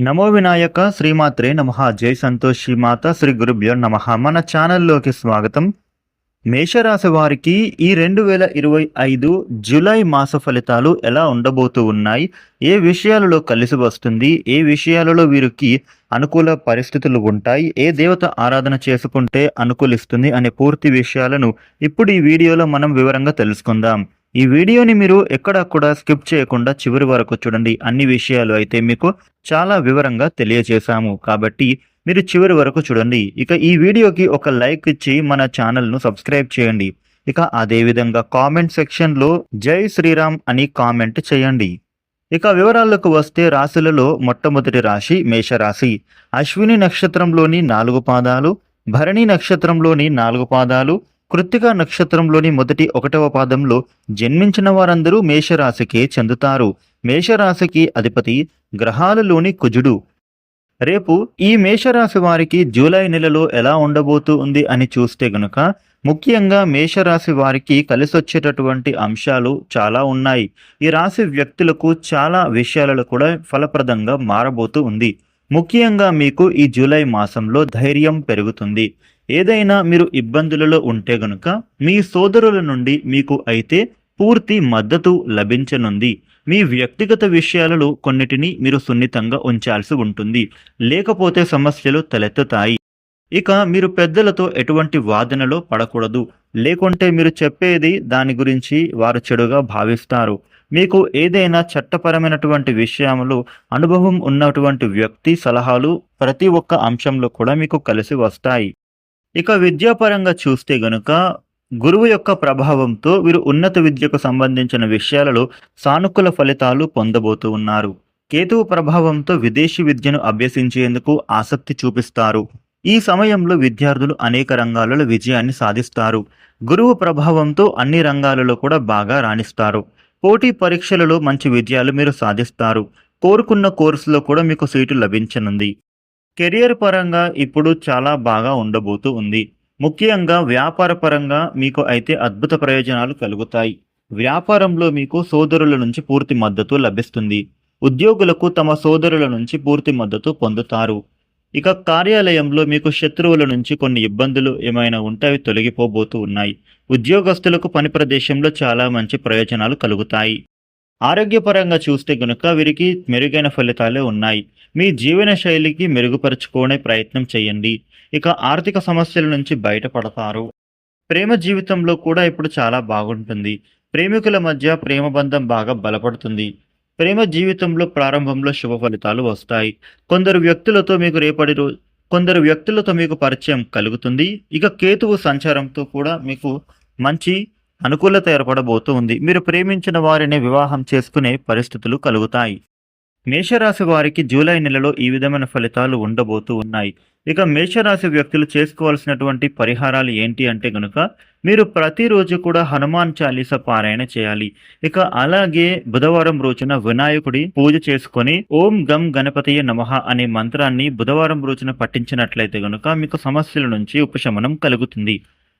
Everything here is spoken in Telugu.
నమో వినాయక శ్రీమాత్రే నమ. జై సంతోషి మాత శ్రీ గురుభ్యో నమ. మన ఛానల్లోకి స్వాగతం. మేషరాశి వారికి ఈ రెండు వేల ఇరవై ఐదు జూలై మాస ఫలితాలు ఎలా ఉండబోతూ ఉన్నాయి? ఏ విషయాలలో కలిసి వస్తుంది? ఏ విషయాలలో వీరికి అనుకూల పరిస్థితులు ఉంటాయి? ఏ దేవత ఆరాధన చేసుకుంటే అనుకూలిస్తుంది? అనే పూర్తి విషయాలను ఇప్పుడు ఈ వీడియోలో మనం వివరంగా తెలుసుకుందాం. ఈ వీడియోని మీరు ఎక్కడ కూడా స్కిప్ చేయకుండా చివరి వరకు చూడండి. అన్ని విషయాలు అయితే మీకు చాలా వివరంగా తెలియజేశాము. కాబట్టి మీరు చివరి వరకు చూడండి. ఇక ఈ వీడియోకి ఒక లైక్ ఇచ్చి మన ఛానల్ను సబ్స్క్రైబ్ చేయండి. ఇక అదేవిధంగా కామెంట్ సెక్షన్లో జై శ్రీరామ్ అని కామెంట్ చేయండి. ఇక వివరాలకు వస్తే రాశులలో మొట్టమొదటి రాశి మేషరాశి. అశ్విని నక్షత్రంలోని నాలుగు పాదాలు భరణి నక్షత్రంలోని నాలుగు పాదాలు కృత్తిక నక్షత్రంలోని మొదటి ఒకటవ పాదంలో జన్మించిన వారందరూ మేషరాశికి చెందుతారు. మేషరాశికి అధిపతి గ్రహాలలోని కుజుడు. రేపు ఈ మేషరాశి వారికి జూలై నెలలో ఎలా ఉండబోతూ ఉంది అని చూస్తే గనుక ముఖ్యంగా మేషరాశి వారికి కలిసొచ్చేటటువంటి అంశాలు చాలా ఉన్నాయి. ఈ రాశి వ్యక్తులకు చాలా విషయాలలో కూడా ఫలప్రదంగా మారబోతూ ఉంది. ముఖ్యంగా మీకు ఈ జూలై మాసంలో ధైర్యం పెరుగుతుంది. ఏదైనా మీరు ఇబ్బందులలో ఉంటే గనుక మీ సోదరుల నుండి మీకు అయితే పూర్తి మద్దతు లభించనుంది. మీ వ్యక్తిగత విషయాలలో కొన్నిటిని మీరు సున్నితంగా ఉంచాల్సి ఉంటుంది. లేకపోతే సమస్యలు తలెత్తుతాయి. ఇక మీరు పెద్దలతో ఎటువంటి వాదనలో పడకూడదు. లేకుంటే మీరు చెప్పేది దాని గురించి వారు చెడుగా భావిస్తారు. మీకు ఏదైనా చట్టపరమైనటువంటి విషయంలో అనుభవం ఉన్నటువంటి వ్యక్తి సలహాలు ప్రతి ఒక్క అంశంలో కూడా మీకు కలిసి వస్తాయి. ఇక విద్యాపరంగా చూస్తే గనుక గురువు యొక్క ప్రభావంతో వీరు ఉన్నత విద్యకు సంబంధించిన విషయాలలో సానుకూల ఫలితాలు పొందబోతూ ఉన్నారు. కేతువు ప్రభావంతో విదేశీ విద్యను అభ్యసించేందుకు ఆసక్తి చూపిస్తారు. ఈ సమయంలో విద్యార్థులు అనేక రంగాలలో విజయాన్ని సాధిస్తారు. గురువు ప్రభావంతో అన్ని రంగాలలో కూడా బాగా రాణిస్తారు. పోటీ పరీక్షలలో మంచి విజయాలు మీరు సాధిస్తారు. కోరుకున్న కోర్సులో కూడా మీకు సీటు లభించనుంది. కెరియర్ పరంగా ఇప్పుడు చాలా బాగా ఉండబోతూ ఉంది. ముఖ్యంగా వ్యాపార పరంగా మీకు అయితే అద్భుత ప్రయోజనాలు కలుగుతాయి. వ్యాపారంలో మీకు సోదరుల నుంచి పూర్తి మద్దతు లభిస్తుంది. ఉద్యోగులకు తమ సోదరుల నుంచి పూర్తి మద్దతు పొందుతారు. ఇక కార్యాలయంలో మీకు శత్రువుల నుంచి కొన్ని ఇబ్బందులు ఏమైనా ఉంటే అవి తొలగిపోబోతూ ఉన్నాయి. ఉద్యోగస్తులకు పని ప్రదేశంలో చాలా మంచి ప్రయోజనాలు కలుగుతాయి. ఆరోగ్యపరంగా చూస్తే గనుక వీరికి మెరుగైన ఫలితాలే ఉన్నాయి. మీ జీవన శైలికి మెరుగుపరుచుకునే ప్రయత్నం చేయండి. ఇక ఆర్థిక సమస్యల నుంచి బయటపడతారు. ప్రేమ జీవితంలో కూడా ఇప్పుడు చాలా బాగుంటుంది. ప్రేమికుల మధ్య ప్రేమ బంధం బాగా బలపడుతుంది. ప్రేమ జీవితంలో ప్రారంభంలో శుభ ఫలితాలు వస్తాయి. కొందరు వ్యక్తులతో మీకు రేపటి రోజు కొందరు వ్యక్తులతో మీకు పరిచయం కలుగుతుంది. ఇక కేతువు సంచారంతో కూడా మీకు మంచి అనుకూలత ఏర్పడబోతూ ఉంది. మీరు ప్రేమించిన వారిని వివాహం చేసుకునే పరిస్థితులు కలుగుతాయి. మేషరాశి వారికి జూలై నెలలో ఈ విధమైన ఫలితాలు ఉండబోతూ ఉన్నాయి. ఇక మేషరాశి వ్యక్తులు చేసుకోవాల్సినటువంటి పరిహారాలు ఏంటి అంటే గనుక మీరు ప్రతిరోజు కూడా హనుమాన్ చాలీస పారాయణ చేయాలి. ఇక అలాగే బుధవారం రోజున వినాయకుడి పూజ చేసుకొని ఓం గం గణపతియ నమః అనే మంత్రాన్ని బుధవారం రోజున పఠించినట్లయితే గనుక మీకు సమస్యల నుంచి ఉపశమనం కలుగుతుంది.